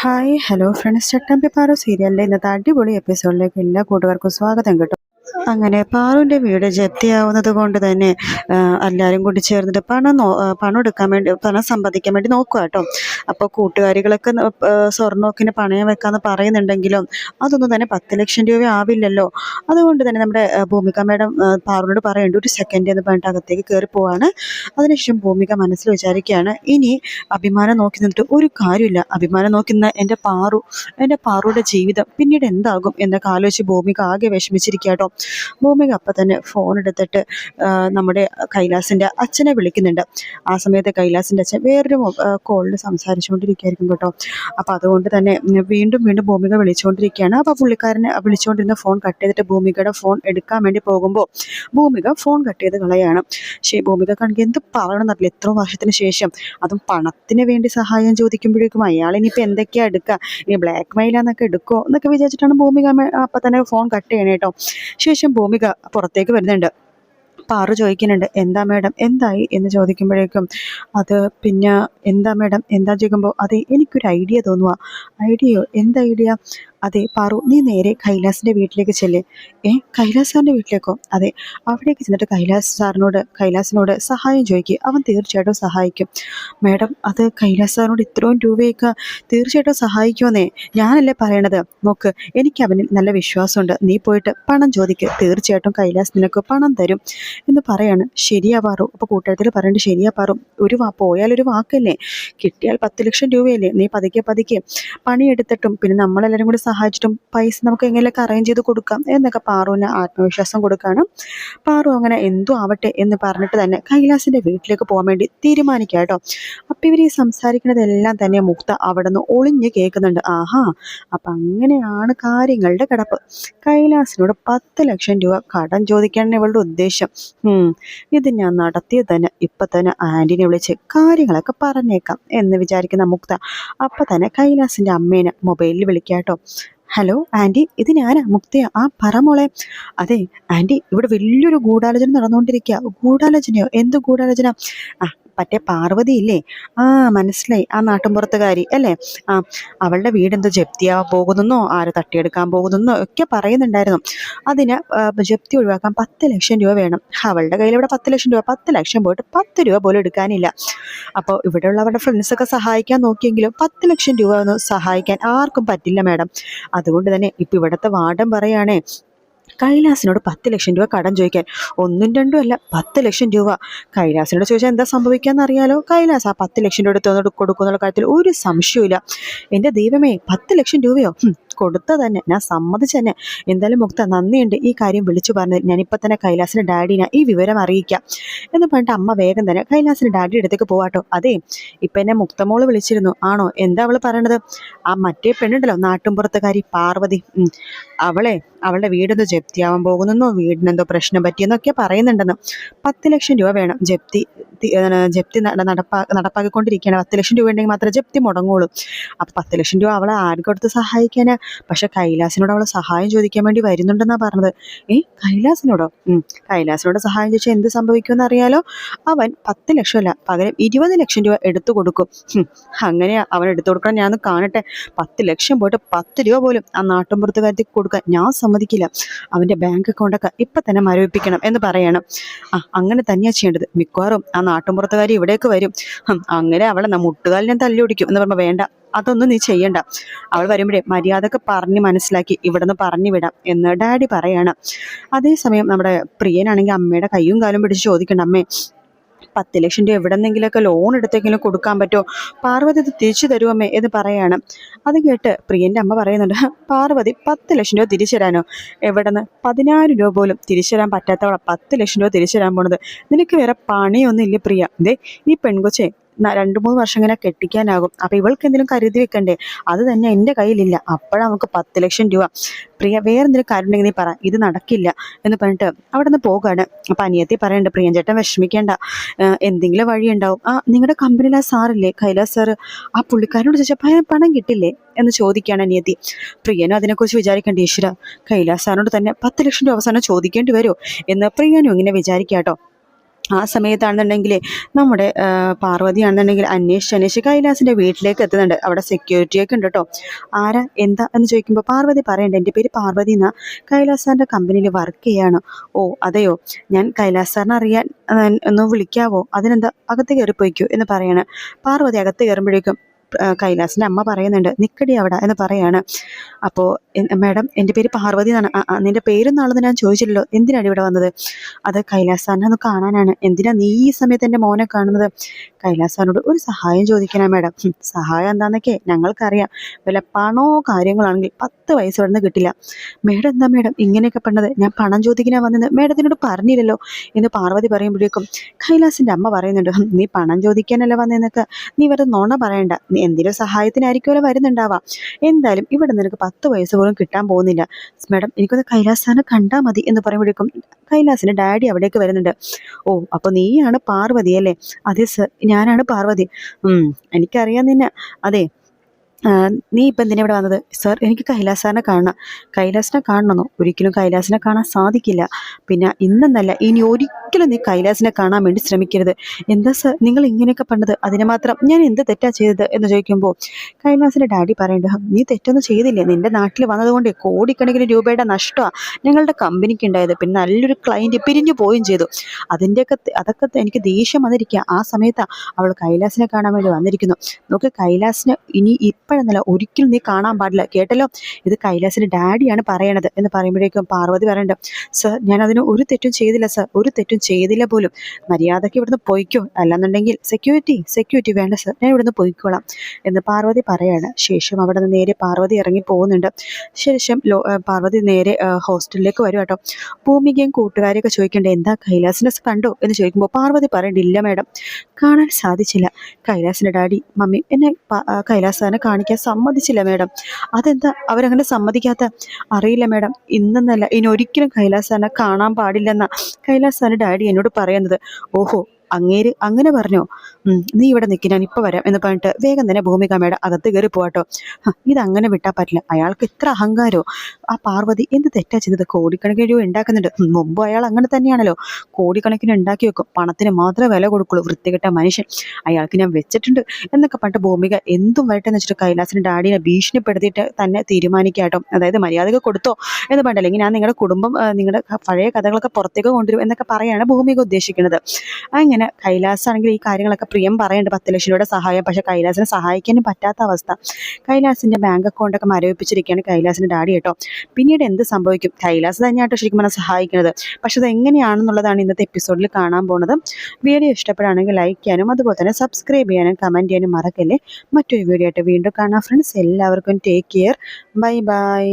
Hi hello. Friends Chattambi Paaro സീരിയലിന്റെ ഇന്നത്തെ അടിപൊളി എപ്പിസോഡിലേക്ക് എല്ലാ കൂട്ടുകാർക്കും സ്വാഗതം കേട്ടോ. അങ്ങനെ പാറുവിന്റെ വീട് ജപ്തിയാവുന്നത് കൊണ്ട് തന്നെ എല്ലാവരും കൂടി ചേർന്നിട്ട് പണം നോ പണം എടുക്കാൻ വേണ്ടി പണം സമ്പാദിക്കാൻ വേണ്ടി നോക്കുക കേട്ടോ. അപ്പോൾ കൂട്ടുകാരികളൊക്കെ ന- ആ, സ്വർണമൊക്കെ പണയം വെക്കാമെന്ന് പറയുന്നുണ്ടെങ്കിലും അതൊന്നും തന്നെ പത്ത് ലക്ഷം രൂപ ആവില്ലല്ലോ. അതുകൊണ്ട് തന്നെ നമ്മുടെ ഭൂമിക മേഡം പാറുവിനോട് പറയേണ്ടി ഒരു സെക്കൻഡ് എന്ന് പറഞ്ഞിട്ട് അകത്തേക്ക് കയറി പോവാണ്. അതിനുശേഷം ഭൂമിക മനസ്സിൽ വിചാരിക്കുകയാണ് ഇനി അഭിമാനം നോക്കി നിന്നിട്ട് ഒരു കാര്യമില്ല. അഭിമാനം നോക്കി നിന്ന എന്റെ പാറു എന്റെ പാറുടെ ജീവിതം പിന്നീട് എന്താകും? എന്നൊക്കെ ആലോചിച്ച് ഭൂമിക ആകെ വിഷമിച്ചിരിക്കുക കേട്ടോ. ഭൂമിക അപ്പം തന്നെ ഫോൺ എടുത്തിട്ട് നമ്മുടെ കൈലാസിന്റെ അച്ഛനെ വിളിക്കുന്നുണ്ട്. ആ സമയത്ത് കൈലാസിന്റെ അച്ഛൻ വേറൊരു കോളിൽ സംസാരിച്ചുകൊണ്ടിരിക്കുകയായിരിക്കും കേട്ടോ. അപ്പോൾ അതുകൊണ്ട് തന്നെ വീണ്ടും വീണ്ടും ഭൂമിക വിളിച്ചുകൊണ്ടിരിക്കുകയാണ്. അപ്പോൾ പുള്ളിക്കാരനെ വിളിച്ചുകൊണ്ടിരുന്ന ഫോൺ കട്ട് ചെയ്തിട്ട് ഭൂമികയുടെ ഫോൺ എടുക്കാൻ വേണ്ടി പോകുമ്പോൾ ഭൂമിക ഫോൺ കട്ട് ചെയ്ത് കളയാണ്. പക്ഷേ ഭൂമിക കണെങ്കിൽ എന്ത് പറയണമെന്നറിയില്ല എത്ര വർഷത്തിന് ശേഷം അതും പണത്തിന് വേണ്ടി സഹായം ചോദിക്കുമ്പോഴേക്കും അയാൾ ഇനിയിപ്പോൾ എന്തൊക്കെയാണ് എടുക്കുക ഇനി ബ്ലാക്ക് മെയിലാന്നൊക്കെ എടുക്കുമോ എന്നൊക്കെ വിചാരിച്ചിട്ടാണ് ഭൂമിക അപ്പം തന്നെ ഫോൺ കട്ട് ചെയ്യണേ കേട്ടോ. ശേഷം ഭൂമിക പുറത്തേക്ക് വരുന്നുണ്ട്. പാറു ചോദിക്കുന്നുണ്ട് എന്താ മേഡം? എന്തായി? എന്ന് ചോദിക്കുമ്പോഴേക്കും അത് പിന്നെ എന്താ മേഡം? എന്താ ചോദിക്കുമ്പോൾ അതെ എനിക്കൊരു ഐഡിയ തോന്നുക ഐഡിയയോ? എന്ത് ഐഡിയ? അതെ പാറു നീ നേരെ കൈലാസിന്റെ വീട്ടിലേക്ക് ചെല്ലേ. ഏ കൈലാസ് സാറിന്റെ വീട്ടിലേക്കോ? അതെ അവിടേക്ക് ചെന്നിട്ട് കൈലാസ് സാറിനോട് കൈലാസിനോട് സഹായം ചോദിക്കുക അവൻ തീർച്ചയായിട്ടും സഹായിക്കും. മാഡം അത് കൈലാസ് സാറിനോട് ഇത്രയും രൂപയൊക്കെ തീർച്ചയായിട്ടും സഹായിക്കുമെന്നേ ഞാനല്ലേ പറയണത്? നോക്ക് എനിക്ക് അവനിൽ നല്ല വിശ്വാസമുണ്ട്. നീ പോയിട്ട് പണം ചോദിക്ക്. തീർച്ചയായിട്ടും കൈലാസ് നിനക്ക് പണം തരും എന്ന് പറയാണ്. ശരിയാ പാറു. അപ്പോൾ കൂട്ടുകാരത്തിൽ പറയേണ്ടത് ശരിയാ പാറു. ഒരു വാ പോയാലൊരു വാക്കല്ലേ? കിട്ടിയാൽ പത്ത് ലക്ഷം രൂപയല്ലേ? നീ പതുക്കെ പതുക്കെ പണിയെടുത്തിട്ടും പിന്നെ നമ്മളെല്ലാവരും കൂടി സഹായിച്ചിട്ടും പൈസ നമുക്ക് എങ്ങനെയൊക്കെ അറേഞ്ച് ചെയ്ത് കൊടുക്കാം എന്നൊക്കെ പാറുവിന് ആത്മവിശ്വാസം കൊടുക്കുകയാണ് പാറു അങ്ങനെ എന്തോ ആവട്ടെ എന്ന് പറഞ്ഞിട്ട് തന്നെ കൈലാസിന്റെ വീട്ടിലേക്ക് പോകാൻ വേണ്ടി തീരുമാനിക്കുക കേട്ടോ അപ്പം ഇവർ ഈ സംസാരിക്കുന്നതെല്ലാം തന്നെ മുക്ത അവിടെ നിന്ന് ഒളിഞ്ഞ് കേൾക്കുന്നുണ്ട്. ആഹാ അപ്പം അങ്ങനെയാണ് കാര്യങ്ങളുടെ കിടപ്പ്. കൈലാസിനോട് പത്ത് ലക്ഷം രൂപ കടം ചോദിക്കാനാണ് ഇവളുടെ ഉദ്ദേശം. ഇത് ഞാൻ നടത്തിയത് തന്നെ ഇപ്പം തന്നെ ആന്റിനെ വിളിച്ച് കാര്യങ്ങളൊക്കെ പറഞ്ഞേക്കാം എന്ന് വിചാരിക്കുന്ന മുക്ത അപ്പം തന്നെ കൈലാസിന്റെ അമ്മേനെ മൊബൈലിൽ വിളിക്കാം കേട്ടോ ഹലോ ആന്റി ഇത് ഞാനാ മുക്തിയ. ആ പറ മോളെ അതെ ആന്റി ഇവിടെ വലിയൊരു ഗൂഢാലോചന നടന്നുകൊണ്ടിരിക്കുക ഗൂഢാലോചനയോ? എന്ത് ഗൂഢാലോചന? ആ മറ്റേ പാർവതി ഇല്ലേ? ആ മനസ്സിലായി. ആ നാട്ടുമ്പുറത്തുകാരി അല്ലേ? ആ അവളുടെ വീടെന്തോ ജപ്തിയാവാൻ പോകുന്നെന്നോ? ആര് തട്ടിയെടുക്കാൻ പോകുന്നെന്നോ? ഒക്കെ പറയുന്നുണ്ടായിരുന്നു. അതിന് ജപ്തി ഒഴിവാക്കാൻ പത്ത് ലക്ഷം രൂപ വേണം. അവളുടെ കയ്യിൽ ഇവിടെ പത്ത് ലക്ഷം രൂപ. പത്ത് ലക്ഷം പോയിട്ട് പത്ത് രൂപ പോലും എടുക്കാനില്ല. അപ്പോൾ ഇവിടെയുള്ള അവരുടെ ഫ്രണ്ട്സൊക്കെ സഹായിക്കാൻ നോക്കിയെങ്കിലും പത്ത് ലക്ഷം രൂപ ഒന്നും സഹായിക്കാൻ ആർക്കും പറ്റില്ല മാഡം അതുകൊണ്ട് തന്നെ ഇപ്പം ഇവിടുത്തെ വാർഡൻ പറയുകയാണേ കൈലാസിനോട് പത്ത് ലക്ഷം രൂപ കടം ചോദിക്കാൻ. ഒന്നും രണ്ടും അല്ല പത്ത് ലക്ഷം രൂപ. കൈലാസിനോട് ചോദിച്ചാൽ എന്താ സംഭവിക്കാന്ന് അറിയാലോ? കൈലാസ് ആ പത്ത് ലക്ഷം രൂപ എടുത്ത് കൊടുക്കുന്നുള്ള കാര്യത്തിൽ ഒരു സംശയവുമില്ല. എന്റെ ദൈവമേ പത്ത് ലക്ഷം രൂപയോ? കൊടുത്ത തന്നെ. ഞാൻ സമ്മതിച്ചു തന്നെ. എന്തായാലും മുക്ത നന്ദിയുണ്ട്. ഈ കാര്യം വിളിച്ചു പറഞ്ഞത് ഞാനിപ്പോൾ തന്നെ കൈലാസിന്റെ ഡാഡിനെ ഈ വിവരം അറിയിക്കാം എന്ന് പറഞ്ഞിട്ട് അമ്മ വേഗം തന്നെ കൈലാസിന്റെ ഡാഡിയുടെ അടുത്തേക്ക് പോവാട്ടോ. അതെ ഇപ്പം എന്നെ മുക്തമോൾ വിളിച്ചിരുന്നു. ആണോ? എന്താ അവൾ പറയണത്? ആ മറ്റേ പെണ്ണുണ്ടല്ലോ നാട്ടുംപുറത്തുകാരി പാർവതി. അവളെ അവളുടെ വീടൊന്ന് ജപ്തിയാവാൻ പോകുന്നെന്നോ വീടിനെന്തോ പ്രശ്നം പറ്റിയെന്നൊക്കെ പറയുന്നുണ്ടെന്ന്. പത്ത് ലക്ഷം രൂപ വേണം. ജപ്തി ജപ്തി നട- നടപ്പാ നടപ്പാക്കിക്കൊണ്ടിരിക്കുകയാണ്. പത്ത് ലക്ഷം രൂപ ഉണ്ടെങ്കിൽ മാത്രമേ ജപ്തി മുടങ്ങുള്ളൂ. അപ്പം പത്ത് ലക്ഷം രൂപ അവളെ ആർക്കൊടുത്ത് സഹായിക്കാനാ? പക്ഷെ കൈലാസിനോട് അവൾ സഹായം ചോദിക്കാൻ വേണ്ടി വരുന്നുണ്ടെന്നാണ് പറഞ്ഞത്. ഏ കൈലാസിനോടോ. കൈലാസിനോട് സഹായം ചോദിച്ചാൽ എന്ത് സംഭവിക്കുമെന്ന് അറിയാലോ? അവൻ പത്ത് ലക്ഷമല്ല പകരം ഇരുപത് ലക്ഷം രൂപ എടുത്തു കൊടുക്കും. അങ്ങനെ അവൻ എടുത്തു കൊടുക്കണം ഞാൻ കാണട്ടെ. പത്ത് ലക്ഷം പോയിട്ട് പത്ത് രൂപ പോലും ആ നാട്ടുമ്പുറത്തുകാരത്തിൽ കൊടുക്കാൻ ഞാൻ സമ്മതിക്കില്ല. അവന്റെ ബാങ്ക് അക്കൗണ്ടൊക്കെ ഇപ്പം തന്നെ മരവിപ്പിക്കണം എന്ന് പറയണം. ആ അങ്ങനെ തന്നെയാണ് ചെയ്യേണ്ടത്. മിക്കവാറും ആ നാട്ടുമ്പുറത്തുകാരി ഇവിടേക്ക് വരും. അങ്ങനെ അവളെ നമ്മുട്ടുകാലിനെ മുട്ടുകാലിനെ തല്ലി ഓടിക്കും എന്ന് പറയുമ്പോൾ വേണ്ട. അതൊന്നും നീ ചെയ്യണ്ട. അവൾ വരുമ്പോഴേ മര്യാദയ്ക്ക് പറഞ്ഞ് മനസ്സിലാക്കി ഇവിടെ നിന്ന് പറഞ്ഞു വിടാം എന്ന് ഡാഡി പറയാണ്. അതേസമയം നമ്മുടെ പ്രിയനാണെങ്കിൽ അമ്മയുടെ കൈയും കാലും പിടിച്ച് ചോദിക്കണ്ട അമ്മേ പത്ത് ലക്ഷം രൂപ എവിടെ നിന്നെങ്കിലുമൊക്കെ ലോൺ എടുത്തെങ്കിലും കൊടുക്കാൻ പറ്റുമോ? പാർവതി ഇത് തിരിച്ചു തരുമമ്മേ എന്ന് പറയാണ്. അത് കേട്ട് പ്രിയന്റെ അമ്മ പറയുന്നുണ്ട് പാർവതി പത്ത് ലക്ഷം രൂപ തിരിച്ചു തരാനോ എവിടെ നിന്ന് പതിനായിരം രൂപ പോലും തിരിച്ചു തരാൻ പറ്റാത്തവളാണ് പത്ത് ലക്ഷം രൂപ തിരിച്ചു തരാൻ പോണത്. നിനക്ക് വേറെ പണിയൊന്നും ഇല്ല പ്രിയ. ദേ ഈ പെൺകൊച്ചെ രണ്ട് മൂന്ന് വർഷം ഇങ്ങനെ കെട്ടിക്കാനാകും. അപ്പോൾ ഇവൾക്ക് എന്തെങ്കിലും കരുതി വെക്കണ്ടേ? അത് തന്നെ എന്റെ കയ്യിലില്ല. അപ്പോഴാണ് നമുക്ക് പത്ത് ലക്ഷം രൂപ. പ്രിയ വേറെ എന്തെങ്കിലും കാര്യം ഉണ്ടെങ്കിൽ നീ പറ. ഇത് നടക്കില്ല എന്ന് പറഞ്ഞിട്ട് അവിടെ നിന്ന് പോകാണ്. അപ്പം അനിയത്തി പറയണ്ട പ്രിയൻ ചേട്ടൻ വിഷമിക്കേണ്ട എന്തെങ്കിലും വഴി ഉണ്ടാവും ആ നിങ്ങളുടെ കമ്പനിയിൽ ആ സാറില്ലേ കൈലാസ് സാറ് ആ പുള്ളിക്കാരനോട് ചോദിച്ചപ്പോൾ "അയാൾ പണം കിട്ടില്ലേ? എന്ന് ചോദിക്കുകയാണ് അനിയത്തി. പ്രിയനും അതിനെക്കുറിച്ച് വിചാരിക്കേണ്ട ഈശ്വര. കൈലാസ് സാറിനോട് തന്നെ പത്ത് ലക്ഷം രൂപ അവസാനം ചോദിക്കേണ്ടി വരുമോ എന്ന് പ്രിയനും ഇങ്ങനെ വിചാരിക്കാട്ടോ. ആ സമയത്താണെന്നുണ്ടെങ്കിൽ നമ്മുടെ പാർവതി പാർവതിയാണെന്നുണ്ടെങ്കിൽ അന്വേഷിച്ച് അന്വേഷിച്ച് കൈലാസിന്റെ വീട്ടിലേക്ക് എത്തുന്നുണ്ട്. അവിടെ സെക്യൂരിറ്റിയൊക്കെ ഉണ്ട് കേട്ടോ ആരാ? എന്താ എന്ന് ചോദിക്കുമ്പോൾ പാർവതി പറയണ്ട. എന്റെ പേര് പാർവതി എന്നാ. കൈലാസ് സാറിന്റെ കമ്പനിയിൽ വർക്ക് ചെയ്യാണ്. ഓ അതെയോ? ഞാൻ കൈലാസ് സാറിനെ അറിയാൻ ഒന്ന് വിളിക്കാവോ? അതിനെന്താ? അകത്ത് കയറിപ്പോയിക്കോ എന്ന് പറയാണ്. പാർവതി അകത്ത് കയറുമ്പോഴേക്കും കൈലാസിന്റെ അമ്മ പറയുന്നുണ്ട് നിക്കടി അവിടെ എന്ന് പറയാണ്. അപ്പോൾ മാഡം എന്റെ പേര് പാർവതി എന്നാണ്. നിന്റെ പേരൊന്നാളെന്ന് ഞാൻ ചോദിച്ചില്ലല്ലോ. എന്തിനാണ് ഇവിടെ വന്നത്? അത് കൈലാസ് സാറിനെ ഒന്ന് കാണാനാണ്. എന്തിനാ നീ ഈ സമയത്ത് എന്റെ മോനെ കാണുന്നത്? കൈലാസ് സാറിനോട് ഒരു സഹായം ചോദിക്കണേ മാഡം. സഹായം എന്താണെന്നൊക്കെ ഞങ്ങൾക്കറിയാം. വല്ല പണോ കാര്യങ്ങളാണെങ്കിൽ പത്ത് വയസ്സ് ഇവിടെ നിന്ന് കിട്ടില്ല. മേഡം എന്താ മേഡം? ഇങ്ങനെയൊക്കെ പറഞ്ഞത്? ഞാൻ പണം ചോദിക്കാൻ വന്നത് മേഡത്തിനോട് പറഞ്ഞില്ലല്ലോ? എന്ന് പാർവതി പറയുമ്പോഴേക്കും കൈലാസിന്റെ അമ്മ പറയുന്നുണ്ട് നീ പണം ചോദിക്കാനല്ല വന്നതെന്നൊക്കെ. നീ വെറുതെ നോണ പറയണ്ട. നീ എന്തെങ്കിലും സഹായത്തിനായിരിക്കുമല്ലോ വരുന്നുണ്ടാവാം എന്തായാലും ഇവിടെ നിനക്ക് പത്ത് വയസ്സ് പോലും കിട്ടാൻ പോകുന്നില്ല. മേഡം എനിക്കൊന്ന് കൈലാസാനെ കണ്ടാൽ മതി എന്ന് പറയുമ്പോഴേക്കും കൈലാസിന്റെ ഡാഡി അവിടേക്ക് വരുന്നുണ്ട്. ഓ അപ്പോൾ നീയാണ് പാർവതി അല്ലേ? അതെ സർ ഞാനാണ് പാർവതി. എനിക്കറിയാം നിന്നെ. അതെ നീ ഇപ്പം എന്തിനാ ഇവിടെ വന്നത്? സർ എനിക്ക് കൈലാസാനെ കാണണം. കൈലാസിനെ കാണണമെന്നോ? ഒരിക്കലും കൈലാസിനെ കാണാൻ സാധിക്കില്ല. പിന്നെ ഇന്നെന്നല്ല ഇനി ഒരിക്കലും നീ കൈലാസിനെ കാണാൻ വേണ്ടി ശ്രമിക്കരുത്. എന്താ സർ നിങ്ങൾ ഇങ്ങനെയൊക്കെ പറഞ്ഞത് അതിന് മാത്രം ഞാൻ എന്ത് തെറ്റാ ചെയ്തത് എന്ന് ചോദിക്കുമ്പോൾ കൈലാസിന്റെ ഡാഡി പറയേണ്ടത് നീ തെറ്റൊന്നും ചെയ്തില്ലേ? നിന്റെ നാട്ടിൽ വന്നതുകൊണ്ട് കോടിക്കണക്കിന് രൂപയുടെ നഷ്ടമാണ് ഞങ്ങളുടെ കമ്പനിക്ക് ഉണ്ടായത്. പിന്നെ നല്ലൊരു ക്ലയന്റ് പിരിഞ്ഞു പോവുകയും ചെയ്തു. അതിന്റെയൊക്കെ അതൊക്കെ എനിക്ക് ദേഷ്യം വന്നിരിക്കുക ആ സമയത്ത് അവൾ കൈലാസിനെ കാണാൻ വേണ്ടി വന്നിരിക്കുന്നു. നോക്ക് കൈലാസിനെ ഇനി ഇപ്പോഴെന്നല്ല ഒരിക്കലും നീ കാണാൻ പാടില്ല. കേട്ടല്ലോ? ഇത് കൈലാസിന്റെ ഡാഡിയാണ് പറയണത് എന്ന് പറയുമ്പോഴേക്കും പാർവതി പറയണ്ട സർ ഞാൻ അതിന് ഒരു തെറ്റും ചെയ്തില്ല സർ ഒരു തെറ്റും ചെയ്തില്ല പോലും. മര്യാദയ്ക്ക് ഇവിടുന്ന് പൊയ്ക്കോ. അല്ലാന്നുണ്ടെങ്കിൽ സെക്യൂരിറ്റി സെക്യൂരിറ്റി വേണ്ട സർ ഞാൻ ഇവിടുന്ന് പൊയ്ക്കോളാം. എന്ന് പാർവതി പറയാണ്. ശേഷം അവിടെ നിന്ന് നേരെ പാർവതി ഇറങ്ങി പോകുന്നുണ്ട്. ശേഷം പാർവതി നേരെ ഹോസ്റ്റലിലേക്ക് വരും കേട്ടോ. ഭൂമികയും കൂട്ടുകാരെയൊക്കെ ചോദിക്കേണ്ടത് എന്താ കൈലാസിനെ കണ്ടോ? എന്ന് ചോദിക്കുമ്പോൾ പാർവതി പറയണ്ടില്ല മാഡം കാണാൻ സാധിച്ചില്ല. കൈലാസിന്റെ ഡാഡി മമ്മി എന്നെ കൈലാസനെ കാണിക്കാൻ സമ്മതിച്ചില്ല മാഡം അതെന്താ അവരങ്ങനെ സമ്മതിക്കാത്ത? അറിയില്ല മാഡം ഇന്നെന്നല്ല ഇനി ഒരിക്കലും കൈലാസ് സാറിനെ കാണാൻ പാടില്ലെന്ന. കൈലാസ് സാറിന്റെ ഡാഡി എന്നോട് പറയുന്നത് ഓഹോ അങ്ങേര് അങ്ങനെ പറഞ്ഞോ. നീ ഇവിടെ നിൽക്കി ഞാൻ ഇപ്പോൾ വരാം എന്ന് പറഞ്ഞിട്ട് വേഗം തന്നെ ഭൂമിക മേഡം അകത്ത് കയറി പോവാട്ടോ ഹ, ഇതങ്ങനെ വിട്ടാൽ പറ്റില്ല. അയാൾക്ക് ഇത്ര അഹങ്കാരോ? ആ പാർവതി എന്ത് തെറ്റാ ചെയ്തത് കോടിക്കണക്കിന് രൂപ ഉണ്ടാക്കുന്നുണ്ട്. മുമ്പ് അയാൾ അങ്ങനെ തന്നെയാണല്ലോ. കോടിക്കണക്കിന് ഉണ്ടാക്കി വെക്കും. പണത്തിന് മാത്രമേ വില കൊടുക്കുള്ളൂ. വൃത്തികെട്ട മനുഷ്യൻ. അയാൾക്ക് ഞാൻ വെച്ചിട്ടുണ്ട് എന്നൊക്കെ പറഞ്ഞിട്ട് ഭൂമിക എന്തും വരട്ടെ എന്ന് വെച്ചിട്ട് കൈലാസിന്റെ ഡാഡിനെ ഭീഷണിപ്പെടുത്തിയിട്ട് തന്നെ തീരുമാനിക്കാട്ടോ അതായത് മര്യാദകൾ കൊടുത്തോ എന്ന് പറഞ്ഞില്ല അല്ലെങ്കിൽ ഞാൻ നിങ്ങളുടെ കുടുംബം നിങ്ങളുടെ പഴയ കഥകളൊക്കെ പുറത്തേക്ക് കൊണ്ടുവരും എന്നൊക്കെ പറയാണ് ഭൂമിക ഉദ്ദേശിക്കുന്നത്. അങ്ങനെ കൈലാസ് ആണെങ്കിൽ ഈ കാര്യങ്ങളൊക്കെ പ്രിയം പറയുന്നുണ്ട് പത്ത് ലക്ഷം രൂപയുടെ സഹായം. പക്ഷേ കൈലാസിനെ സഹായിക്കാനും പറ്റാത്ത അവസ്ഥ. കൈലാസിന്റെ ബാങ്ക് അക്കൗണ്ടൊക്കെ മരവിപ്പിച്ചിരിക്കുകയാണ് കൈലാസിന്റെ ഡാഡി കേട്ടോ. പിന്നീട് എന്ത് സംഭവിക്കും? കൈലാസ് തന്നെയാട്ടോ ശരിക്കും പറഞ്ഞാൽ സഹായിക്കുന്നത്. പക്ഷേ അത് എങ്ങനെയാണെന്നുള്ളതാണ് ഇന്നത്തെ എപ്പിസോഡിൽ കാണാൻ പോകുന്നത്. വീഡിയോ ഇഷ്ടപ്പെടുകയാണെങ്കിൽ ലൈക്ക് ചെയ്യാനും അതുപോലെ തന്നെ സബ്സ്ക്രൈബ് ചെയ്യാനും കമന്റ് ചെയ്യാനും മറക്കല്ലേ. മറ്റൊരു വീഡിയോ ആയിട്ട് വീണ്ടും കാണാം. ഫ്രണ്ട്സ് എല്ലാവർക്കും ടേക്ക് കെയർ ബൈ ബൈ